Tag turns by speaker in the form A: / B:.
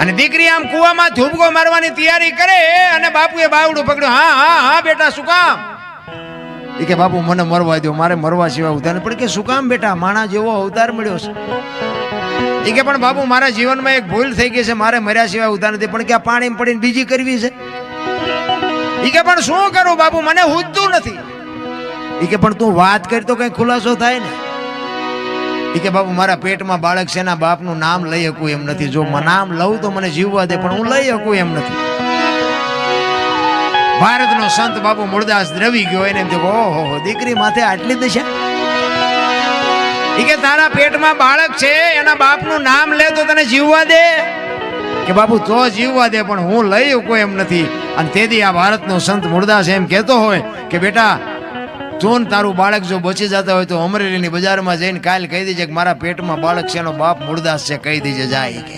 A: અને દીકરી આમ કૂવામાં ધૂબકો મારવાની તૈયારી કરે અને બાપુએ બાવડું પકડ્યું. હા હા હા, બેટા, શું કામ? એ કે, બાપુ, મને મરવા દો મારે મરવા સિવાય ઉધાર પણ કે, શું કામ બેટા? માણા જેવો અવતાર મળ્યો છે. એ કે, પણ બાપુ, મારા જીવનમાં એક ભૂલ થઈ ગઈ છે. મારે મર્યા સિવાય ઉધાર નથી, પણ કે આ પાણી પડીને બીજી કરવી છે? એ કે, પણ શું કરું બાપુ? મને હુજતું નથી. એ કે, પણ તું વાત કરી તો કઈ ખુલાસો થાય ને. એ કે બાપુ, મારા પેટમાં બાળક છે એના બાપનું નામ લઈ શકું એમ નથી. જો નામ લઉં તો મને જીવવા દે, પણ હું લઈ શકું એમ નથી. ભારતનો સંત બાપુ મૂળદાસ દ્રવી ગયો એને એમ ઓહો દીકરી માથે આટલી દશા? કે તારા પેટમાં બાળક છે, એના બાપનું નામ લે તો તને જીવવા દે? કે બાપુ, તો જીવવા દે, પણ હું લઈ શકું એમ નથી. અને તેથી આ ભારતનો સંત મૂળદાસ એમ કહેતો હોય કે બેટા તું તારું બાળક જો બચી જતા હોય તો અમરેલીની બજારમાં જઈને કાલ કહી દેજે કે મારા પેટમાં બાળક છે, એનો બાપ મૂળદાસ છે, કહી દેજે, જાય કે.